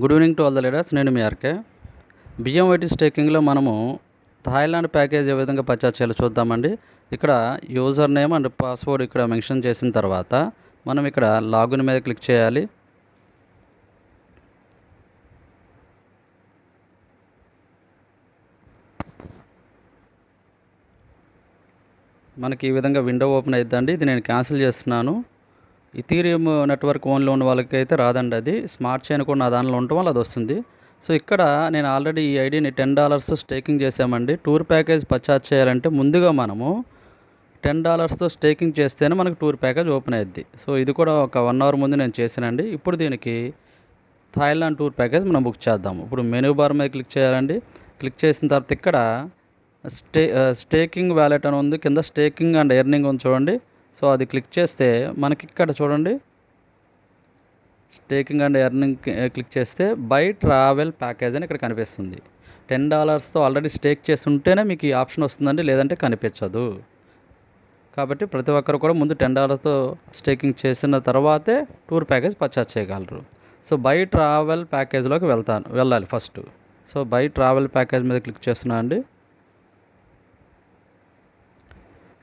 Good evening to all the leaders. నేను మీ RK. బియ్యం వైటి స్టేకింగ్లో మనము థాయిలాండ్ ప్యాకేజ్ ఏ విధంగా పర్చేజ్ చేయాలో చూద్దామండి. ఇక్కడ యూజర్ నేమ్ అండ్ పాస్వర్డ్ ఇక్కడ మెన్షన్ చేసిన తర్వాత మనం ఇక్కడ లాగిన్ మీద క్లిక్ చేయాలి. మనకి ఈ విధంగా విండో ఓపెన్ అవుతుందండి ఇది నేను క్యాన్సిల్ చేస్తున్నాను. ఇథీరియం నెట్వర్క్ ఓన్లో ఉన్న వాళ్ళకి అయితే రాదండి అది. స్మార్ట్ చైన్ కూడా నా దానిలో ఉండటం వల్ల అది వస్తుంది. సో ఇక్కడ నేను ఆల్రెడీ ఈ ఐడిని టెన్ డాలర్స్ స్టేకింగ్ చేసామండి టూర్ ప్యాకేజ్ పర్చేస్ చేయాలంటే ముందుగా మనము టెన్ డాలర్స్తో స్టేకింగ్ చేస్తేనే మనకు టూర్ ప్యాకేజ్ ఓపెన్ అయ్యిద్ది సో ఇది కూడా ఒక వన్ అవర్ ముందు నేను చేశానండి. ఇప్పుడు దీనికి థాయిలాండ్ టూర్ ప్యాకేజ్ మనం బుక్ చేద్దాం ఇప్పుడు మెనూ బార్ మీద క్లిక్ చేయాలండి. క్లిక్ చేసిన తర్వాత ఇక్కడ స్టే స్టేకింగ్ వ్యాలెట్ అని ఉంది. కింద స్టేకింగ్ అండ్ ఎర్నింగ్ ఉంది చూడండి. సో అది క్లిక్ చేస్తే మనకి ఇక్కడ చూడండి. స్టేకింగ్ అండ్ ఎర్నింగ్ క్లిక్ చేస్తే బై ట్రావెల్ ప్యాకేజ్ అని ఇక్కడ కనిపిస్తుంది. టెన్ డాలర్స్తో ఆల్రెడీ స్టేక్ చేసి ఉంటేనే మీకు ఈ ఆప్షన్ వస్తుందండి లేదంటే కనిపించదు. కాబట్టి ప్రతి ఒక్కరు కూడా ముందు టెన్ డాలర్తో స్టేకింగ్ చేసిన తర్వాతే టూర్ ప్యాకేజ్ పర్చేజ్ చేయగలరు. సో బై ట్రావెల్ ప్యాకేజ్లోకి వెళ్తాను వెళ్ళాలి first. So buy travel package మీద క్లిక్ చేస్తున్నా అండి.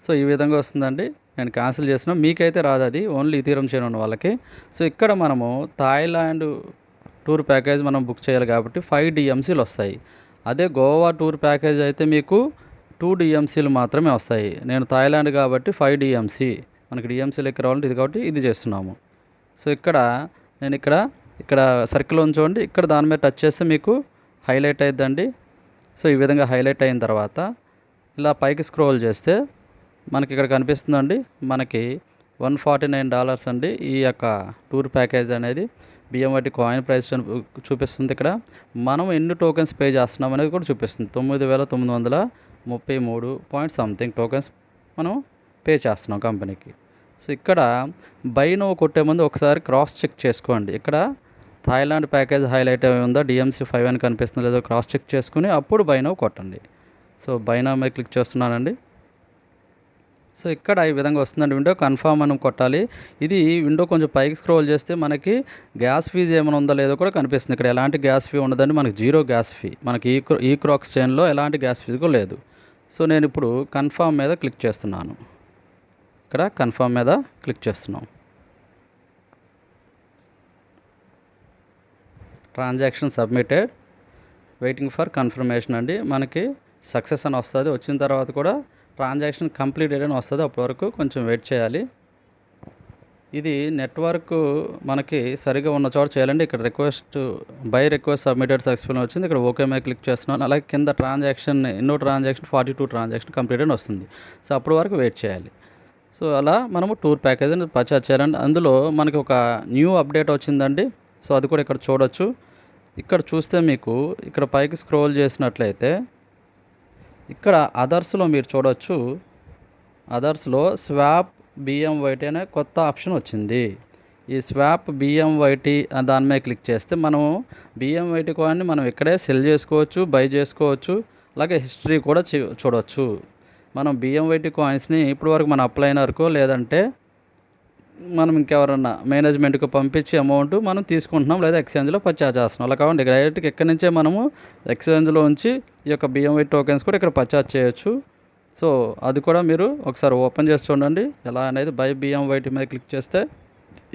సో ఈ విధంగా వస్తుందండి. నేను క్యాన్సిల్ చేసిన మీకైతే రాదు అది. ఓన్లీ ఇతీరం చేయను ఉన్న వాళ్ళకి. సో ఇక్కడ మనము థాయిలాండ్ టూర్ ప్యాకేజ్ మనం బుక్ చేయాలి కాబట్టి ఫైవ్ డిఎంసీలు వస్తాయి. అదే గోవా టూర్ ప్యాకేజ్ అయితే మీకు టూ డిఎంసీలు మాత్రమే వస్తాయి. నేను థాయిలాండ్ కాబట్టి ఫైవ్ డిఎంసీ మనకి డిఎంసీలు ఎక్కడ రావాలంటే ఇది కాబట్టి ఇది చేస్తున్నాము. సో ఇక్కడ నేను ఇక్కడ ఇక్కడ సర్కిల్ ఉంచుకోండి ఇక్కడ దాని మీద టచ్ చేస్తే మీకు హైలైట్ అయిద్దండి. సో ఈ విధంగా హైలైట్ అయిన తర్వాత ఇలా పైకి స్క్రోల్ చేస్తే మనకి ఇక్కడ కనిపిస్తుందండి. మనకి వన్ ఫార్టీ నైన్ డాలర్స్ అండి. ఈ యొక్క టూర్ ప్యాకేజ్ అనేది బియ్యం కాయిన్ ప్రైస్ చూపిస్తుంది ఇక్కడ. మనం ఎన్ని టోకెన్స్ పే చేస్తున్నాం అనేది కూడా చూపిస్తుంది. తొమ్మిది వేల తొమ్మిది వందల ముప్పై మూడు పాయింట్ సంథింగ్ టోకెన్స్ మనం పే చేస్తున్నాం కంపెనీకి. సో ఇక్కడ బై నో కొట్టే ముందు ఒకసారి క్రాస్ చెక్ చేసుకోండి. ఇక్కడ థాయిలాండ్ ప్యాకేజ్ హైలైట్ అయి ఉందా? డిఎంసీ ఫైవ్ అని కనిపిస్తుంది? లేదో క్రాస్ చెక్ చేసుకుని అప్పుడు బైనో కొట్టండి. సో బైనా మీద క్లిక్ చేస్తున్నానండి. సో ఇక్కడ ఈ విధంగా వస్తుందండి. విండో కన్ఫామ్ మనం కొట్టాలి. ఇది విండో కొంచెం పైకి స్క్రోల్ చేస్తే మనకి గ్యాస్ ఫీజు ఏమైనా ఉందో లేదో కూడా కనిపిస్తుంది. ఇక్కడ ఎలాంటి గ్యాస్ ఫీ ఉండదండి. మనకి జీరో గ్యాస్ ఫీ. మనకి ఈ ఈ క్రాక్స్ చైన్లో ఎలాంటి గ్యాస్ ఫీజు కూడా లేదు. సో నేను ఇప్పుడు కన్ఫామ్ మీద క్లిక్ చేస్తున్నాను. ఇక్కడ కన్ఫామ్ మీద క్లిక్ చేస్తున్నాం. Transaction submitted. Waiting for confirmation అండి. మనకి సక్సెస్ అని వస్తుంది. వచ్చిన తర్వాత కూడా ట్రాన్సాక్షన్ కంప్లీటెడ్ అని వస్తుంది. అప్పటి వరకు కొంచెం వెయిట్ చేయాలి. ఇది నెట్వర్క్ మనకి సరిగా ఉన్న చోట చేయాలండి. ఇక్కడ request buy request submitted successful వచ్చింది. ఇక్కడ ఓకే మీద క్లిక్ చేస్తున్నాను. అలాగే కింద ట్రాన్సాక్షన్ ఎన్నో transaction forty two transaction complete అని వస్తుంది. సో అప్పటి వరకు వెయిట్ చేయాలి. సో అలా మనము టూర్ ప్యాకేజ్ పర్చేజ్ చేయాలండి. అందులో మనకి ఒక న్యూ అప్డేట్ వచ్చిందండి. సో అది కూడా ఇక్కడ చూడొచ్చు. ఇక్కడ చూస్తే మీకు ఇక్కడ పైకి స్క్రోల్ చేసినట్లయితే ఇక్కడ అదర్స్లో మీరు చూడవచ్చు అదర్స్లో స్వాప్ బిఎంవైటీ అనే కొత్త ఆప్షన్ వచ్చింది. ఈ స్వాప్ బిఎంవైటీ దాని మీద క్లిక్ చేస్తే మనము బిఎంవైటీ కాయిన్ని మనం ఇక్కడే సెల్ చేసుకోవచ్చు బై చేసుకోవచ్చు అలాగే హిస్టరీ కూడా చూడవచ్చు మనం బిఎంవైటీ కాయిన్స్ని ఇప్పటివరకు మనం అప్లై అయిన వరకు లేదంటే మనం ఇంకెవరన్నా మేనేజ్మెంట్కి పంపించి అమౌంట్ మనం తీసుకుంటున్నాం లేదా ఎక్స్చేంజ్లో పర్చేజ్ చేస్తున్నాం. అలా కాబట్టి డైరెక్ట్గా ఇక్కడ నుంచే మనము ఎక్స్చేంజ్లో ఉంచి ఈ యొక్క బిఎంవై టోకెన్స్ కూడా ఇక్కడ పర్చేజ్ చేయొచ్చు. సో అది కూడా మీరు ఒకసారి ఓపెన్ చేసి చూడండి. ఎలా అనేది బై బిఎం వైట్ మీద క్లిక్ చేస్తే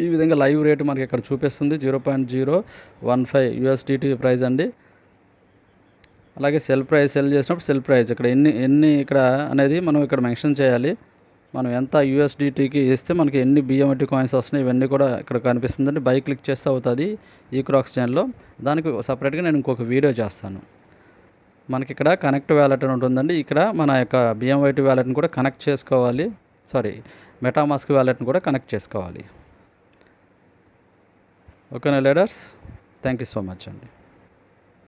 ఈ విధంగా లైవ్ రేటు మనకి ఇక్కడ చూపిస్తుంది. Zero point zero one five USDT price అండి. అలాగే సెల్ ప్రైస్ సెల్ చేసినప్పుడు సెల్ ప్రైస్. ఇక్కడ ఎన్ని ఎన్ని ఇక్కడ అనేది మనం ఇక్కడ మెన్షన్ చేయాలి. మనం ఎంత యూఎస్డిటీకి ఇస్తే మనకి ఎన్ని బిఎంఐటి కాయిన్స్ వస్తున్నాయి ఇవన్నీ కూడా ఇక్కడ కనిపిస్తుందండి. బై క్లిక్ చేస్తే అవుతుంది ఈ క్రాక్స్ ఛానల్లో దానికి సపరేట్గా నేను ఇంకొక వీడియో చేస్తాను. మనకి ఇక్కడ కనెక్ట్ వ్యాలెట్ అని ఉంటుందండి. ఇక్కడ మన యొక్క బిఎంఐటి వ్యాలెట్ని కూడా కనెక్ట్ చేసుకోవాలి. సారీ మెటామాస్క్ వ్యాలెట్ని కూడా కనెక్ట్ చేసుకోవాలి. ఓకేనా leaders thank you so much అండి.